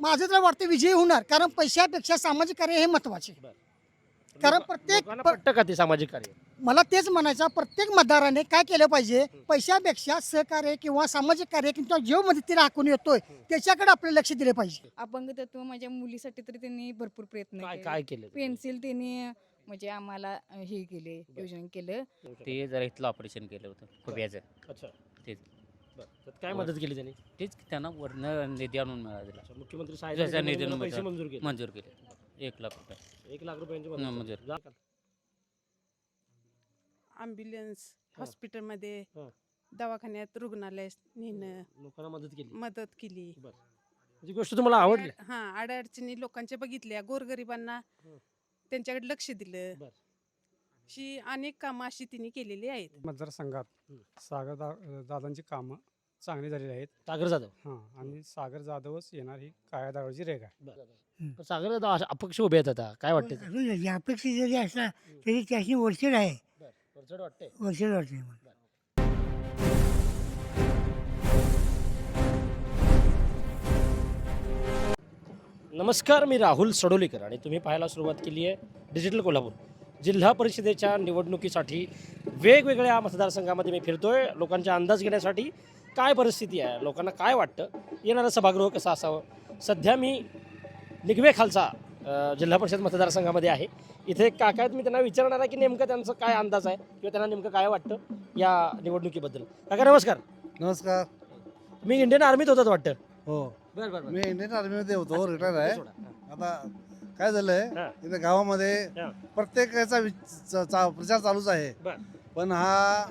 माझं तर वाटतं विजयी होणार कारण पैशापेक्षा सामाजिक कार्य हे महत्त्वाचे कारण प्रत्येक लोकांना प- पटतं का ते सामाजिक कार्य? मला तेच म्हणायचं प्रत्येक मतदाराने काय केलं पाहिजे पैशापेक्षा सहकार्य किंवा सामाजिक कार्य किंवा जो मदतीला हाकून येतोय त्याच्याकडे आपलं लक्ष दिले पाहिजे. अपंगत्व माझ्या मुलीसाठी तरी त्यांनी भरपूर प्रयत्न काय केले. काय केलं ते? पेन्सिल त्यांनी म्हणजे आम्हाला हे केले योजना केलं. ते जरा इथलं ऑपरेशन केलं होतं खुब्याचं अच्छा. तेच. बरं. त्यात काय मदत केली त्यांनी तेच त्यांना वरनं निधी आणून मिळाला अच्छा, मुख्यमंत्री निधीनं निधीनं पैसे मिळतात. मंजूर केले मंजूर केले एक लाख रुपये एक लाख रुपयांची मदत मंजूर. जा- ॲम्ब्युलन्स. हॉस्पिटलमध्ये हा. दवाखान्यात रुग्णालयात नेणं लोकांना मदत केली मदत केली ही गोष्ट तुम्हाला आवडली हा अडचणी लोकांच्या बघितल्या गोरगरिबांना हं. त्यांच्याकडे लक्ष दिलं बर. अशी अनेक कामं अशी तिने केलेली आहेत. मतदारसंघात हं. सागर दा दादांची कामं चांगली झालेली आहेत. सागर जाधव. हां आणि सागर जाधवच येणार ही काळ्या दावळची रेख आहे. पण सागर जाधव अशा अपक्ष उभे आहेत आता. काय वाटते अजून अपेक्षित जरी असला तरी त्याची वरचढ आहे. वाटते नमस्कार मी राहुल सडोलीकर आणि तुम्ही पाहायला सुरुवात केली आहे डिजिटल कोल्हापूर. जिल्हा परिषदेच्या निवडणुकीसाठी वेगवेगळ्या मतदारसंघामध्ये मी फिरतोय. लोकांचा अंदाज घेण्यासाठी काय परिस्थिती आहे? लोकांना काय वाटतं? येणारं सभागृह कसं असावं? सध्या मी निगवे खालसा अ, जिल्हा परिषद मतदारसंघामध्ये आहे. इथे काका आहेत मी त्यांना विचारणार आहे की नेमकं त्यांचं काय अंदाज आहे किंवा त्यांना नेमकं काय वाटतं या निवडणुकीबद्दल. काका नमस्कार. नमस्कार. मी इंडियन आर्मीत होतात वाटतं. हो. बरं बरं मी इंडियन आर्मीमध्ये होतो रिटायर आहे. आता काय झालंय हा. इथे गावामध्ये हा. प्रत्येकाचा विच- चा- चा- प्रचार चालूच आहे बर. पण हा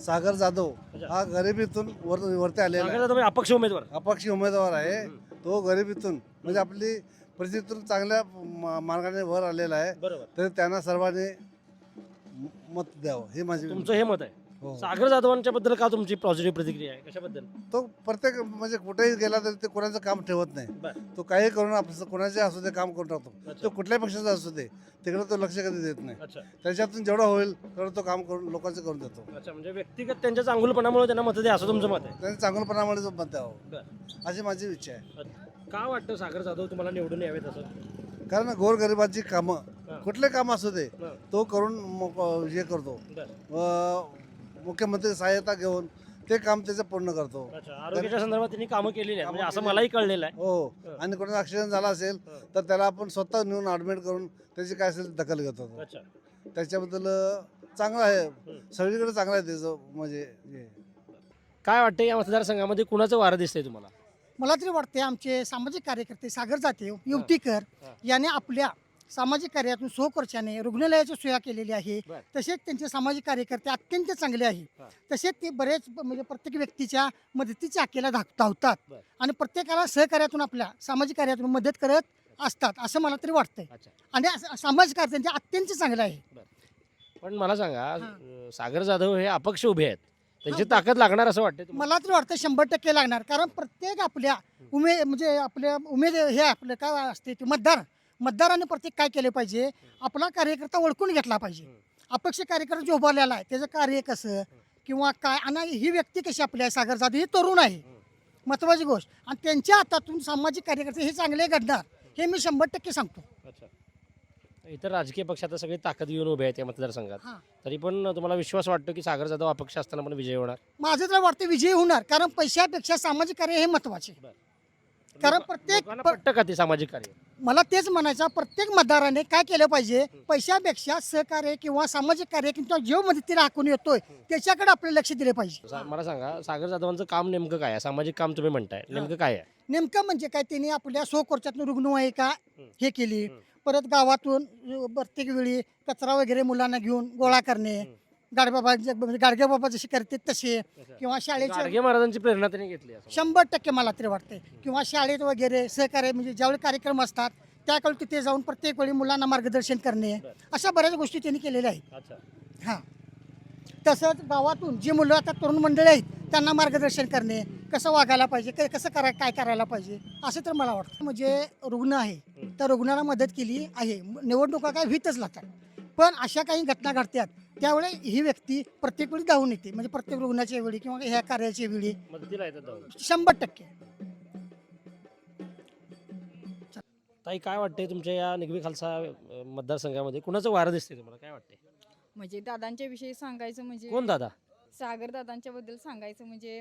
सागर जाधव. हा गरिबीतून वर वरती आलेला सागर आहे म्हणजे अपक्ष उमेदवार अपक्ष उमेदवार आहे. तो गरिबीतून म्हणजे आपली परिस्थितीतून चांगल्या म- मार्गाने वर आलेला आहे बरोबर तर त्यांना सर्वांनी म- मत द्यावं हे माझी तुमचं हे मत आहे. सागर जाधवांच्या बद्दल का तुमची पॉझिटिव्ह प्रतिक्रिया आहे? कशाबद्दल? तो प्रत्येक म्हणजे कुठेही गेला तरी ते कोणाचं काम ठेवत नाही. बर. तो काही करून आपलं कोणाचे असू दे काम करून टाकतो. अच्छा. तो कुठल्याही पक्षाचा असू दे तिकडे तो लक्ष कधी देत नाही. अच्छा. त्याच्यातून जेवढं होईल तेवढं तो काम करून लोकांचं करून देतो. अच्छा म्हणजे व्यक्तिगत त्यांच्या चांगुलपणामुळे त्यांना मत द्या असं तुमचं मत आहे? त्यांनी चांगलपणामुळे जो मत द्यावं बर. अशी माझी इच्छा आहे. का वाटतं सागर जाधव तुम्हाला निवडून यावेत असं? कारण गोरगरिबाची कामं हा. कुठले काम असू दे हा. तो करून मो- हे करतो. बर. मुख्यमंत्री सहायता घेऊन ते काम त्याचं पूर्ण करतो. अच्छा आरोग्याच्या संदर्भात त्यांनी कामं केलेली आहेत. म्हणजे असं मलाही कळलेलं आहे. हो. आणि कोणाचा ॲक्सिडेंट झाला असेल. तर त्याला आपण स्वतः नेऊन ॲडमिट करून त्याची काय असेल ते दखल घेतो अच्छा. त्याच्याबद्दल चांगलं आहे. सगळीकडे चांगलं आहे त्याचं म्हणजे हे. काय वाटतं या मतदारसंघामध्ये कुणाचं वारं दिसतंय तुम्हाला? मला तरी वाटते आमचे सामाजिक कार्यकर्ते सागर जाते युवतीकर हा. याने आपल्या सामाजिक कार्यातून सोखर्चाने रुग्णालयाची सोया केलेली आहे बर. तसेच त्यांचे सामाजिक कार्यकर्ते अत्यंत चांगले आहे. तसेच ते बरेच ब- म्हणजे प्रत्येक व्यक्तीच्या मदतीच्या हाकेला धाव धावतात बर. आणि प्रत्येकाला सहकार्यातून आपल्या सामाजिक कार्यातून मदत करत असतात असं मला तरी वाटतंय अच्छा आणि असं- सामाजिक कार्य त्यांचे अत्यंत चांगले आहे पण मला सांगा. अं, सागर जाधव हे अपक्ष उभे आहेत त्यांची हा. ताकद लागणार असं वाटतं तुम्हाला? मला तरी वाटतं शंभर टक्के लागणार कारण प्रत्येक आपल्या उमे म्हणजे आपल्या उमेद हे आपलं काय असते ते मतदार मतदाराने प्रत्येक काय केले पाहिजे? आपला कार्यकर्ता ओळखून घेतला पाहिजे. अपेक्षा कार्यकर्ता जो उभारलेला आहे त्याचं कार्य कसं? किंवा काय? आणि ही व्यक्ती कशी आपली आहे? सागर जाधव ही तरुण आहे. महत्वाची गोष्ट. आणि त्यांच्या हातातून सामाजिक कार्यकर्ते हे चांगले घडणार हे मी शंभर टक्के सांगतो. अच्छा. इतर राजकीय पक्ष आता सगळे ताकद घेऊन उभे आहेत या मतदारसंघात. हां. तरी पण तुम्हाला विश्वास वाटतो की सागर जाधव अपक्ष असताना पण विजय होणार? माझं तर वाटतं विजयी होणार. कारण पैशापेक्षा सामाजिक कार्य हे महत्त्वाचे. कारण प्रत्येक लोकांना पटतं का ते सामाजिक कार्य? मला तेच म्हणायचं प्रत्येक मतदाराने काय केलं पाहिजे? पैशापेक्षा सहकार्य किंवा सामाजिक कार्य किंवा जो मदतीला हाकून येतोय. त्याच्याकडे आपलं लक्ष दिले पाहिजे. सा- मला सांगा सागर जाधवांचं काम नेमकं काय आहे? सामाजिक काम तुम्ही म्हणताय. नेमकं काय आहे? नेमकं म्हणजे काय त्यांनी आपल्या स्वखर्चातून रुग्णवाहिका हं. हे केली. परत गावातून प्रत्येक वेळी कचरा वगैरे मुलांना घेऊन गोळा करणे. गाडबाबा म्हणजे गाडगे बाबा जसे करते तसे किंवा शाळेचे गाडगे महाराजांची प्रेरणा त्यांनी घेतली असं. शंभर टक्के मला तरी वाटते किंवा शाळेत वगैरे सहकार्य म्हणजे ज्यावेळी कार्यक्रम असतात त्यावेळी तिथे जाऊन प्रत्येक वेळी मुलांना मार्गदर्शन करणे. अशा बऱ्याच गोष्टी त्यांनी केलेल्या आहेत. अच्छा. हां. तसंच गावातून जी मुलं आता तरुण मंडळी आहेत त्यांना मार्गदर्शन करणे. कसं वागायला पाहिजे? क- कसं करा काय करायला पाहिजे? असं तर मला वाटतं. म्हणजे रुग्ण आहे त्या रुग्णाला मदत केली आहे. निवडणुका काय भीतच लागतात पण अशा काही घटना घडतात त्यावेळी ही व्यक्ती प्रत्येक वेळी धावून येते. म्हणजे प्रत्येक रुग्णाच्या वेळी किंवा ह्या कार्याच्या वेळी. मदतीला येतात जाऊन शंभर टक्के. ताई काय वाटतंय तुमच्या या निगवी खालसा अ, मतदारसंघामध्ये? कुणाचं वारं दिसते तुम्हाला? काय वाटतंय? म्हणजे दादांच्या विषयी सांगायचं म्हणजे कोण दादा? सागर दादांच्या बद्दल सांगायचं म्हणजे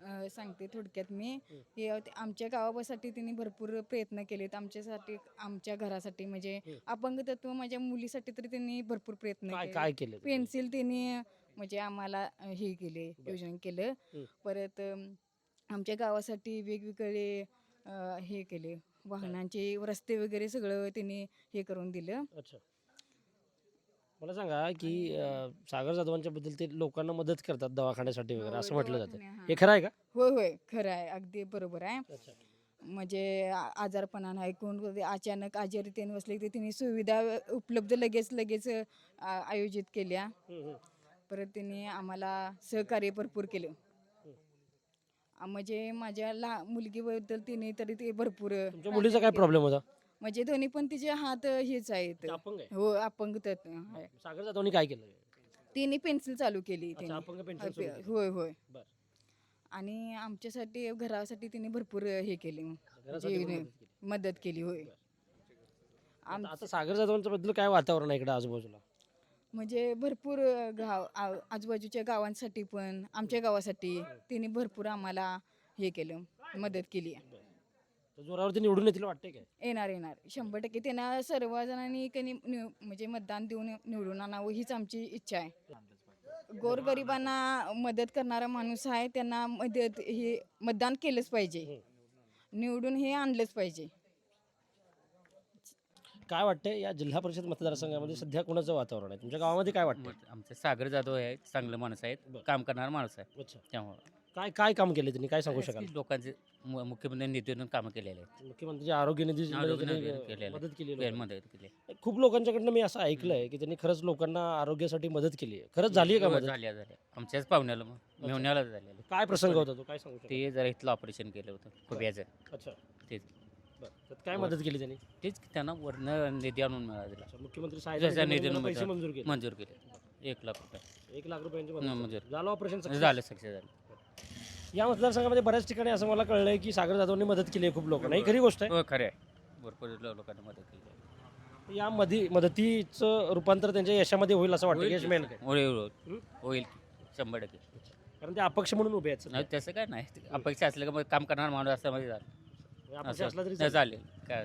अं, सांगते थोडक्यात मी. हे. ते आमच्या गावासाठी त्यांनी भरपूर प्रयत्न केलेत. आमच्यासाठी आमच्या घरासाठी. म्हणजे. अपंग तत्व माझ्या मुलीसाठी तरी त्यांनी भरपूर प्रयत्न काय केले. काय केलं पेन्सिल त्यांनी म्हणजे आम्हाला अं, हे केले. योजना केलं. परत आमच्या गावासाठी वेगवेगळे अं, हे केले. वाहनांचे रस्ते वगैरे सगळं त्यांनी हे करून दिलं. अच्छा. मला सांगा की अ, सागर जाधवांच्या बद्दल ते लोकांना मदत करतात दवाखान्यासाठी वगैरे असं होय, म्हटलं जातं. हा. हे खरं आहे का? होय होय खरं आहे अगदी बरोबर आहे. म्हणजे आ- आजारपणानं ऐकून कधी अचानक आजारी त्यांनी बसले की त्यांनी सुविधा उपलब्ध लगेच लगेच आ- आयोजित केल्या. परत त्यांनी आम्हाला सहकार्य भरपूर केलं. आ, म्हणजे माझ्या लहा मुलगीबद्दल तिने तरी ते भरपूर तुमच्या मुलीचा काय प्रॉब्लेम होता? म्हणजे दोन्ही पण तिचे हात हेच आहेत. अपंग आहे. हो अपंग तत्व आहे. सागर जाधवांनी काय केलं? तिने पेन्सिल चालू केली अच्छा, तिने अपंग पेन्शन सुरू केलं. होय होय. बरं. आणि आमच्यासाठी घरासाठी तिने भरपूर हे केले. घरासाठी पण म्हणजे मदत केली. मदत केली होय. आम आता- सागर जाधवांच्या बद्दल काय वातावरण आहे इकडे आजूबाजूला? म्हणजे भरपूर गाव आ- आजूबाजूच्या गावांसाठी पण आमच्या गावासाठी तिने भरपूर आम्हाला हे केलं मदत केली तर जोरावरती निवडून येतील वाटते काय? येणार येणार. शंभर टक्के. त्यांना सर्वजणांनी कनी निव- म्हणजे मतदान देऊन निवडून आणावं हीच आमची इच्छा आहे. गोरगरिबांना मदत करणारा माणूस आहे त्यांना मदत हे मतदान केलंच पाहिजे. निवडून हे आणलंच पाहिजे. काय वाटतंय या जिल्हा परिषद मतदारसंघामध्ये सध्या कोणाचं वातावरण आहे? तुमच्या गावामध्ये काय वाटतं आमचे सागर जाधव आहे चांगले माणूस आहेत. काम करणारा माणूस आहे. अच्छा. त्यामुळे. काय काय काम केले त्यांनी? काय सांगू शकाल? लोकांचे मु- मुख्यमंत्री निधीतून कामं केलेले आहेत. मुख्यमंत्री आरोग्य निधी आरोग्य निधी केलेलं आहे. मदत केली. मदत केली. खूप लोकांच्याकडनं मी असं ऐकलंय की त्यांनी खरंच लोकांना आरोग्यासाठी मदत केली आहे. खरंच झाली आहे का हो, मदत? झाल्या आमच्याच पाहुण्याला मग मेहुण्याला झालेलं. काय प्रसंग होता तो? काय सांगू शकाल? ते जरा इथलं ऑपरेशन केलं होतं खुब्याचं. अच्छा. तेच. बरं त्यात काय मदत केली त्यांनी? तेच त्यांना वरनं निधी आणून मिळाला अच्छा, मुख्यमंत्री पैसे मदत- मंजूर केले. मंजूर केले. एक लाख रुपये. एक लाख रुपयांची मदत मंजूर. झाली. झालं ऑपरेशन झालं सक्सेस झालं. या मतदारसंघामध्ये बऱ्याच ठिकाणी असं मला कळलंय की सागर जाधवने मदत केली आहे खूप लोकांना. ही खरी गोष्ट हो खरं आहे. भरपूर लो- लोकांना मदत केली आहे. या मधी मदतीचं रूपांतर त्यांच्या यशामध्ये होईल असं वाटतं होईल यश? मिळेल काय? होईल होईल. होईल की. शंभर टक्के. कारण ते अपक्ष म्हणून उभे आहेत नाही. तसं काय नाही. अपेक्षा असलं का मग काम करणार माणूस असं मध्ये झालं. अपक्ष असं- असला तरी नाही, चालेल. चालेल. काय.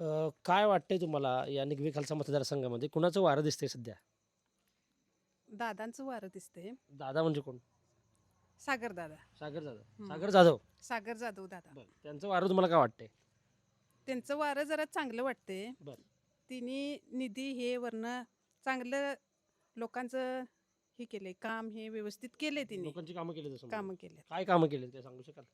अं, काय वाटतंय तुम्हाला या निगवी खालसा मतदारसंघामध्ये? कुणाचं वारं दिसतंय सध्या? दादांचं वारं दिसतंय. दादा म्हणजे कोण? सागर दादा. सागर जाधव. सागर जाधव. सागर जाधव दादा. बरं. त्यांचं वारं तुम्हाला काय वाटतंय? त्यांचं वारं जरा चांगलं वाटतंय. बरं. तिने निधी हे वरनं चांगलं लोकांचं हे केलंय काम हे व्यवस्थित केले तिने लोकांची कामं केली कामं केले काय कामं केली ते सांगू शकाल?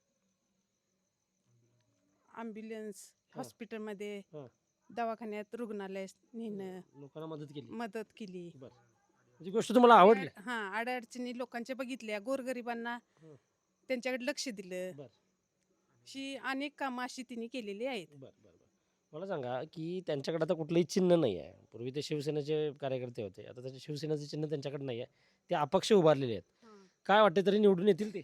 ॲम्ब्युलन्स हा. हॉस्पिटलमध्ये हा. दवाखान्यात रुग्णालय नेणं लोकांना मदत केली. मदत केली. जी गोष्ट तुम्हाला आवडली. हा अडचणी लोकांच्या बघितल्या गोरगरिबांना हं. त्यांच्याकडे लक्ष दिलं. बर. अशी अनेक कामं अशी तिने केलेली आहेत. बरं बरं बरं. मला सांगा की त्यांच्याकडे आता कुठलंही चिन्ह नाही आहे पूर्वी ते शिवसेनेचे कार्यकर्ते होते. आता त्याचे शिवसेनेचे चिन्ह त्यांच्याकडे नाही आहे ते अपक्ष उभारलेले आहेत. काय वाटते तरी निवडून येतील ते?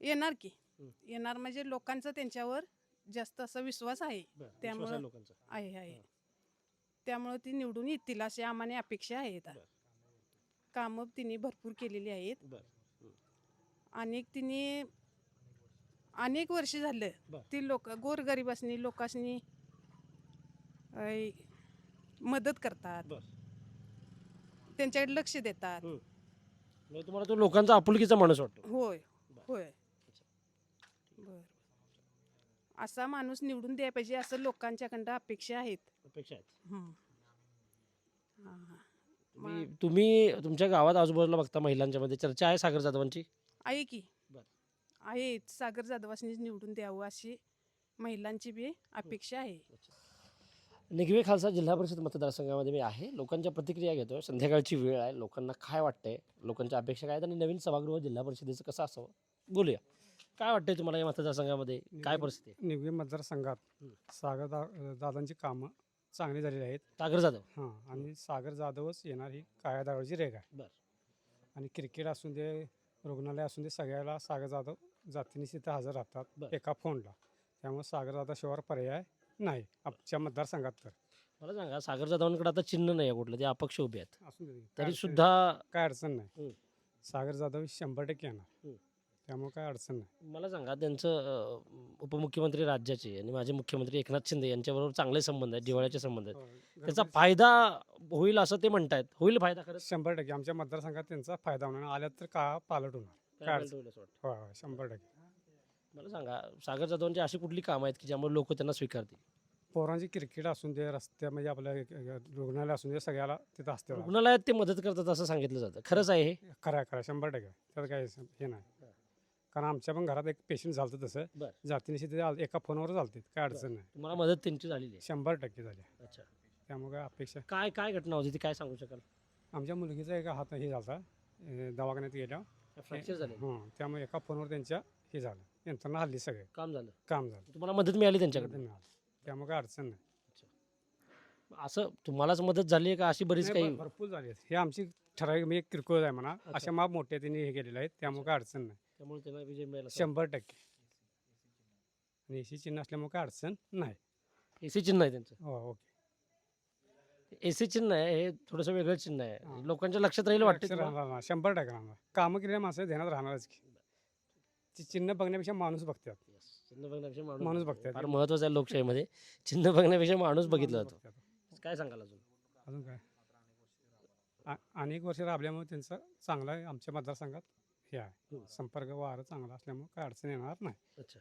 येणार की. हं. येणार म्हणजे लोकांचा त्यांच्यावर जास्त असा विश्वास आहे. विश्वास आहे त्यामुळं- लोकांचा. आहे आहे. त्यामुळे ती निवडून येतील अशी आम्हाला अपेक्षा आहेत बर. कामं तिने भरपूर केलेली आहेत. बरं. अनेक तिने अनेक वर्ष झालं. ती लोक गोरगरिबासनी लोकांसनी मदत करतात. बर. त्यांच्याकडे लक्ष देतात. म्हणजे तुम्हाला तो लोकांचा आपुलकीचा माणूस वाटतो. होय. होय. बर. असा माणूस निवडून द्यायला पाहिजे असं लोकांच्याकडं अपेक्षा आहेत. अपेक्षा आहेत. हं. तुम्ही तुम्ही तुमच्या गावात आजूबाजूला बघता महिलांच्या मध्ये चर्चा आहे सागर जाधवांची? आहे की. बर. आहे. सागर जाधवासनीच निवडून द्यावं अशी महिलांची बी अपेक्षा आहे. निगवे खालसा जिल्हा परिषद मतदारसंघामध्ये मी आहे. लोकांच्या प्रतिक्रिया घेतोय. संध्याकाळची वेळ आहे. लोकांना काय वाटतंय? लोकांच्या अपेक्षा काय आहेत? आणि नवीन सभागृह जिल्हा परिषदेचं कसं असावं? बोलूया. काय वाटतंय तुम्हाला या मतदारसंघामध्ये? काय परिस्थिती आहे? निववी मतदारसंघात. सागर दा दादांची कामं चांगली झालेली आहेत सागर जाधव हां आणि सागर जाधवच येणार ही काळ्या दावळची रेग आहे बरं. आणि क्रिकेट असून दे रुग्णालय असून दे सगळ्याला सागर जाधव जातीने तिथं हजर राहतात बरं. एका फोनला त्यामुळे सागर जाधव शिवार पर्याय नाही आमच्या मतदारसंघात तर मला सांगा सागर जाधवांकडे आता चिन्ह नाही आहे कुठलं ते अपक्ष उभे आहेत असून दे. काय तरी अडचण- सुद्धा काय अडचण नाही. सागर जाधव शंभर टक्के येणार. त्यामुळे काय अडचण नाही. मला सांगा त्यांचं अं, उपमुख्यमंत्री राज्याचे आणि माझे मुख्यमंत्री एकनाथ शिंदे यांच्याबरोबर चांगले संबंध आहेत जिव्हाळ्याचे संबंध आहेत. त्याचा घरचे- फायदा होईल असं ते म्हणतायत. होईल फायदा खरंच? शंभर टक्के. आमच्या मतदारसंघात त्यांचा फायदा होणार आल्यात तर का पालट होणार? काय होईल असं वाटतं? शंभर टक्के. मला सांगा सागर जाधवांची अशी कुठली कामं आहेत की ज्यामुळे लोक त्यांना स्वीकारतील? पोरांची क्रिकेट असून दे रस्त्या म्हणजे आपल्या एक- एक रुग्णालय असून दे सगळ्याला तिथं असते रुग्णालयात ते मदत करतात असं सांगितलं जातं. खरंच आहे हे? खरं आहे, खरं आहे, शंभर टक्के. त्यात काही हे नाही. कारण आमच्या पण घरात एक पेशंट झालं तसं. बरं. जातीनिशी ते आल- एका फोनवर चालते काय अडचण नाही. तुम्हाला मदत त्यांची झालेली आहे. शंभर टक्के झाली अच्छा. त्यामुळे अपेक्षा काय काय घटना होती ती काय सांगू शकाल? आमच्या मुलगीचा एका हात हे झाला दवाखान्यात गेल्या. फ्रॅक्चर झाले. हं, त्यामुळे एका फोनवर त्यांच्या हे झालं. यंत्रणा हल्ली सगळे. काम झालं. काम झालं. तुम्हाला मदत मिळाली त्यांच्याकडे मिळालं. त्यामुळे काय अडचण नाही. असं तुम्हालाच मदत झाली आहे का? अशी बरीच नाही, काही भर- भरपूर झाली. हे आमची ठराविक म्हणजे किरकोळ आहे म्हणा. अच्छा. अशा माप मोठ्या त्यांनी हे केलेले आहेत. त्यामुळे काय अडचण नाही. त्यामुळे त्यांना विजय मिळाला शंभर टक्के. आणि एसी चिन्ह असल्यामुळे काय अडचण नाही. एसी चिन्ह आहे त्यांचं. हो ओके. एसी चिन्ह आहे हे थोडंसं वेगळं चिन्ह आहे. लोकांच्या लक्षात राहील वाटतं? राहणार शंभर टक्के राहणार. कामं केलेल्या माणसं ध्यानात राहणारच की. ती चिन्ह बघण्यापेक्षा माणूस बघतात. Yes. चिन्ह बघण्यापेक्षा माणूस माणूस बघतो. बघतात. फार महत्वाचं आहे लोकशाहीमध्ये. चिन्ह बघण्यापेक्षा माणूस बघितला जातो. बघतात. काय सांगाल अजून? अजून काय? आ- अनेक वर्ष राबल्यामुळे त्यांचं चांगलं आहे आमच्या मतदारसंघात. हे आहे. संपर्क वारं चांगला असल्यामुळे काय अडचण येणार नाही. अच्छा.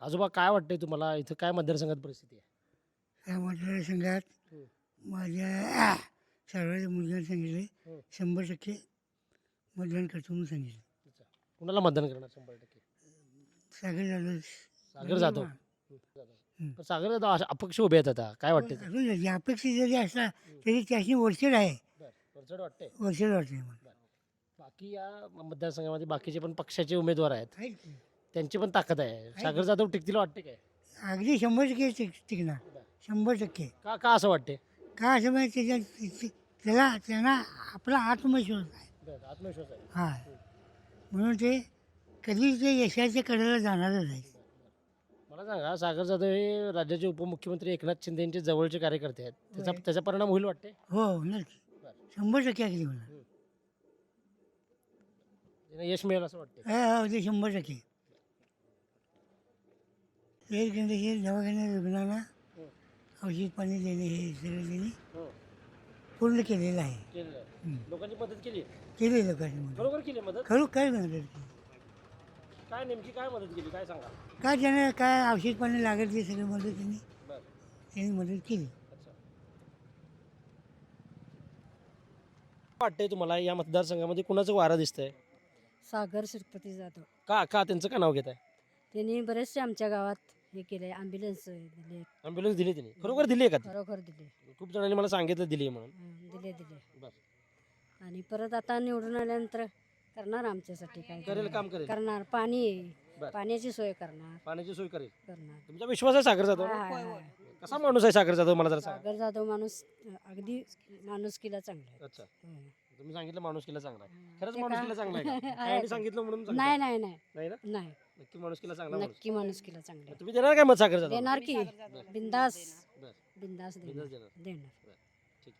आजोबा काय वाटतंय तुम्हाला? इथं काय मतदारसंघात परिस्थिती आहे? या मतदारसंघात हं. माझ्या सर्वांच्या मुलांना सांगितले. हं. शंभर टक्के मतदान करतो म्हणून सांगितलं. कुणाला मतदान करणार शंभर टक्के? सागर जाधव. सागर जाधव. हं. पण सागर जाधव अशा अपक्ष उभे आहेत आता. काय वाटते अजून जे अपेक्षित जरी असला तरी त्याची वरचढ आहे. वरचढ वाटते वरचढ वाटते मला. बाकी या मतदारसंघामध्ये बाकीचे पण पक्षाचे उमेदवार आहेत. की? त्यांची पण ताकद आहे. सागर जाधव टिकतील वाटते काय? अगदी शंभर टक्के टिक- टिकणार. शंभर टक्के. का का असं वाटते? का असं त्याच्या त्याला त्यांना आपला आत्मविश्वास आहे. आत्मविश्वास आहे. हा. म्हणून ते कधीच ते यशाच्या कडेला जाणारच आहे मला सांगा सागर जाधव हे राज्याचे उपमुख्यमंत्री एकनाथ शिंदे यांचे जवळचे कार्यकर्ते आहेत. त्याचा त्याचा परिणाम होईल वाटते? हो नक्की. शंभर टक्के अगदी होणार. त्यांना यश मिळेल असं वाटतं हो हो ते शंभर टक्के. दवाखान्यात रुग्णांना औषध पाणी देणे हे सगळं त्यांनी पूर्ण केलेलं आहे. केलेलं आहे. हं. लोकांची मदत केली? केले लोकांनी मदत. बरोबर केली मदत? खरं काय काय नेमकी काय मदत केली? काय सांगा काय त्यानं काय औषध पाणी लागत ते सगळं मदत त्यांनी बरं. त्यांनी मदत केली. अच्छा. वाटतंय तुम्हाला या मतदारसंघामध्ये कुणाचं वारं दिसतंय? सागर श्रीपती जाधव. का का त्यांचं का नाव घेत आहे त्यांनी बरेचसे आमच्या गावात हे केले ॲम्ब्युलन्स दिले. ॲम्ब्युलन्स दिली त्यांनी. खरोखर दिली आहे का? ती? खरोखर दिले. खूप जणांनी मला सांगितलं दिली आहे म्हणून. हं, दिले दिले. आणि परत आता निवडून आल्यानंतर करणार आमच्यासाठी काय करेल काम करेल. करणार पाणी आहे. बरं. पाण्याची सोय करणार. पाण्याची सोय करेल. करणार. तुमचा विश्वास आहे सागर जाधव? हाय, हाय, हाय. कसा माणूस आहे सागर जाधव मला जरा सांगा. सागर जाधव माणूस अं, अगदी माणुसकीला चांगला आहे. अच्छा. हं. तुम्ही सांगितलं माणूस केला चांगला आहे. हं. खरंच ते माणूस का? केला चांगला आहे का? काय का? सांगितलं म्हणून नाही सांगताय? नाही नाही. नाही ना? नाही. नक्की माणूस केला चांगला माणूस. नक्की माणुसकीला चांगला आहे. तुम्ही देणार काय मत सागर जाधव देणार. की बिंदास. बरं. बिंदास बिनधास्त देणार. देणार. देणार ठीक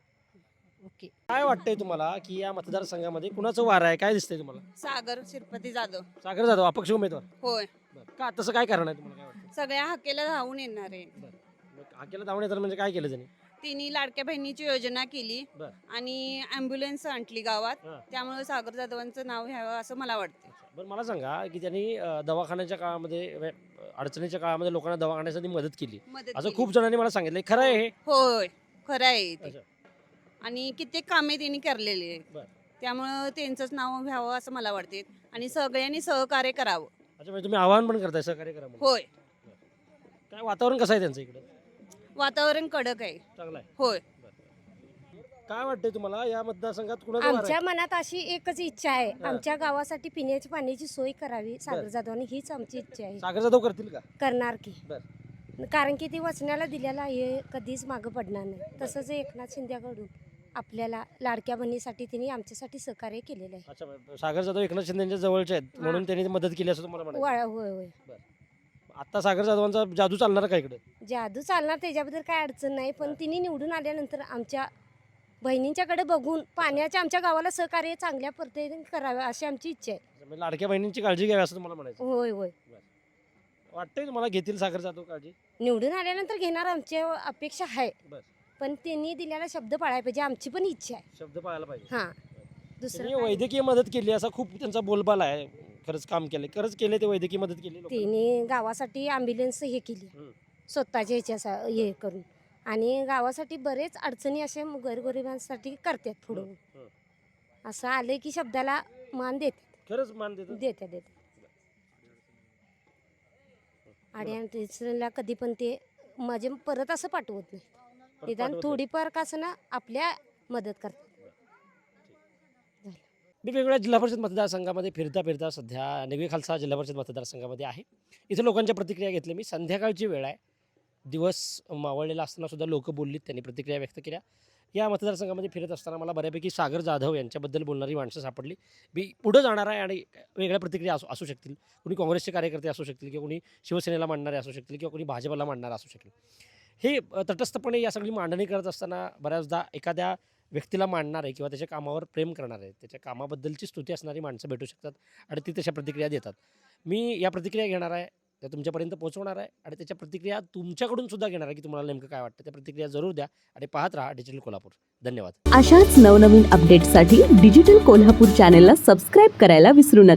ओके. काय वाटतंय तुम्हाला की या मतदारसंघामध्ये कुणाचं वार आहे? काय दिसतंय तुम्हाला? सागर शिरपती जाधव. सागर जाधव अपक्ष उमेदवार. होय. बरं. का तसं काय कारण आहे तुम्हाला? काय वाटतं सगळ्या हाकेला धावून येणार आहे. मग हाकेला धावून येतात म्हणजे काय केलं त्यांनी? तिने लाडक्या बहिणीची योजना केली बर. आणि अँब्युलन्स आणली गावात. हां. त्यामुळे सागर जाधवांचं नाव घ्यावं असं मला वाटतं बरं मला सांगा की त्यांनी अं, दवाखान्याच्या काळामध्ये वे- अडचणीच्या काळामध्ये लोकांना दवाखान्यासाठी मदत केली. मदत असं केली. खूप जणांनी मला सांगितलं खरं आहे हे? होय खरं आहे ते. अच्छा. आणि कित्येक कामे त्यांनी केलेली आहेत. त्यामुळं त्यांचंच नाव घ्यावं असं मला वाटते आणि सगळ्यांनी सहकार्य करावं. अच्छा म्हणजे तुम्ही आवाहन पण करताय सहकार्य करा म्हणून. होय काय वातावरण कसं आहे त्यांचं इकडे? वातावरण कडक आहे. चांगलं आहे. होय. काय वाटतंय तुम्हाला? या मतदारसंघात कुणाचं वार आमच्या मनात अशी एकच इच्छा आहे. आमच्या गावासाठी पिण्याची पाण्याची सोय करावी. सागर. जाधवांनी हीच आमची इच्छा आहे. सागर जाधव करतील का? करणार की. बर. कारण की ती वचनाला दिलेला हे कधीच मागं पडणार नाही. तसंच एकनाथ शिंदेकडून आपल्याला लाडक्या बहिणीसाठी तिने आमच्यासाठी सहकार्य केलेलं आहे. अच्छा सागर जाधव एकनाथ शिंदेच्या जवळचे आहेत म्हणून त्यांनी मदत केली असं तुम्हाला म्हणायचं वा- होय होय. आता सागर जाधवांचा जादू चालणार का इकडे? जादू चालणार त्याच्याबद्दल काय अडचण नाही पण तिने निवडून आल्यानंतर आमच्या बहिणींच्याकडे बघून पाण्याच्या आमच्या गावाला सहकार्य चांगल्या पद्धतीने करावे अशी आमची इच्छा आहे. म्हणजे लाडक्या बहिणींची काळजी घ्यावी असं तुम्हाला म्हणायचं होय होय. वाटतंय तुम्हाला घेतील सागर जाधव काळजी? निवडून आल्यानंतर घेणार आमची अपेक्षा आहे. पण त्यांनी दिलेला शब्द पाळायला पाहिजे आमची पण इच्छा आहे. शब्द पाळायला पाहिजे. हां दुसरं काय- वैद्यकीय मदत केली असा खूप त्यांचा बोलबाला आहे. खरंच काम केलंय. खरंच केले ते वैद्यकीय मदत केली लोकांना. त्यांनी गावासाठी ॲम्ब्युलन्स हे केली. हम्म. स्वतःच्या ह्याच्या हे करून. आणि गावासाठी बरेच अडचणी असे गोरगरिबांसाठी करतात पुढं. हम्म. असं आले की शब्दाला मान देत खरंच मान देतात? देतात देतात. अडीअडचणीला कधी पण ते म्हणजे परत असं पाठवत नाही. निदान पाठवत नाही. थोडीफार का असं ना आपल्या मदत करतात. मी वेगवेगळ्या जिल्हा परिषद मतदारसंघामध्ये फिरता फिरता सध्या निगवे खालसा जिल्हा परिषद मतदारसंघामध्ये आहे. इथे लोकांच्या प्रतिक्रिया घेतल्या. मी संध्याकाळची वेळ आहे. दिवस मावळलेला असताना सुद्धा लोक बोललीत त्यांनी प्रतिक्रिया व्यक्त केल्या. या मतदारसंघामध्ये फिरत असताना मला बऱ्यापैकी सागर जाधव यांच्याबद्दल बोलणारी माणसं सापडली. मी पुढं जाणार आहे आणि वेगळ्या प्रतिक्रिया असू असू शकतील. कुणी काँग्रेसचे कार्यकर्ते असू शकतील किंवा कुणी शिवसेनेला मांडणारे असू शकतील किंवा कुणी भाजपला मांडणारे असू शकेल हे तटस्थपणे या सगळी मांडणी करत असताना बऱ्याचदा एखाद्या व्यक्तीला मांडणारे किंवा त्याच्या कामावर प्रेम करणार आहे त्याच्या कामाबद्दलची स्तुती असणारी माणसं भेटू शकतात आणि ती तशा प्रतिक्रिया देतात. मी या प्रतिक्रिया घेणार आहे त्या तुमच्यापर्यंत पोहोचवणार आहे आणि त्याच्या प्रतिक्रिया तुमच्याकडून सुद्धा घेणार आहे की तुम्हाला नेमकं काय वाटतं. त्या प्रतिक्रिया जरूर द्या आणि पाहत राहा डिजिटल कोल्हापूर. धन्यवाद. अशाच नवनवीन अपडेट्ससाठी डिजिटल कोल्हापूर चॅनेलला सबस्क्राईब करायला विसरू नका.